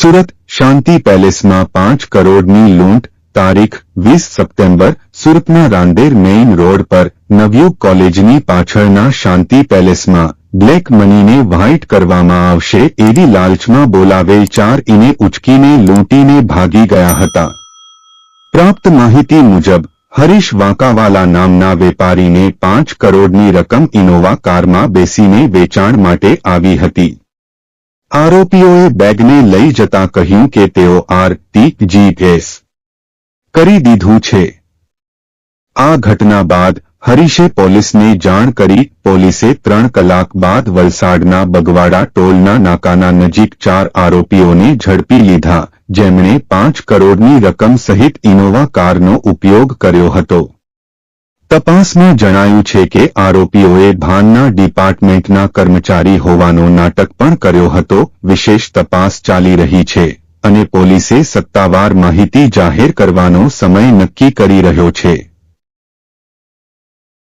સુરત શાંતિ પેલેસમાં પાંચ કરોડની લૂંટ, તારીખ વીસ સપ્ટેમ્બર, સુરતના રાંદેર મેઇન રોડ પર નવયુગ કોલેજની પાછળના શાંતિ પેલેસમાં. બ્લેક મનીને વ્હાઇટ કરવામાં આવશે એવી લાલચમાં બોલાવેલ ચાર ઇને ઉચકીને લૂંટીને ભાગી ગયા હતા. પ્રાપ્ત માહિતી મુજબ, હરીશ વાંકાવાલા નામના વેપારીને પાંચ કરોડની રકમ ઇનોવા કારમાં બેસીને વેચાણ માટે આવી હતી. આરોપીઓએ બેગને લઈ જતા કહ્યું કે તેઓ આર ટી જીએસ કરી દીધું છે. આ ઘટના બાદ હરીશે પોલીસને જાણ કરી પોલીસે ત્રણ કલાક બાદ વલસાડના બગવાડા ટોલના નાકાના નજીક ચાર આરોપીઓને ઝડપી લીધા, જેમણે પાંચ કરોડની રકમ સહિત ઇનોવા કારનો ઉપયોગ કર્યો હતો. તપાસમાં જણાયું છે કે આરોપીઓએ ભાનના ડિપાર્ટમેન્ટના કર્મચારી હોવાનો નાટક પણ કર્યો હતો. વિશેષ તપાસ ચાલી રહી છે અને પોલીસે સત્તાવાર માહિતી જાહેર કરવાનો સમય નક્કી કરી રહ્યો છે.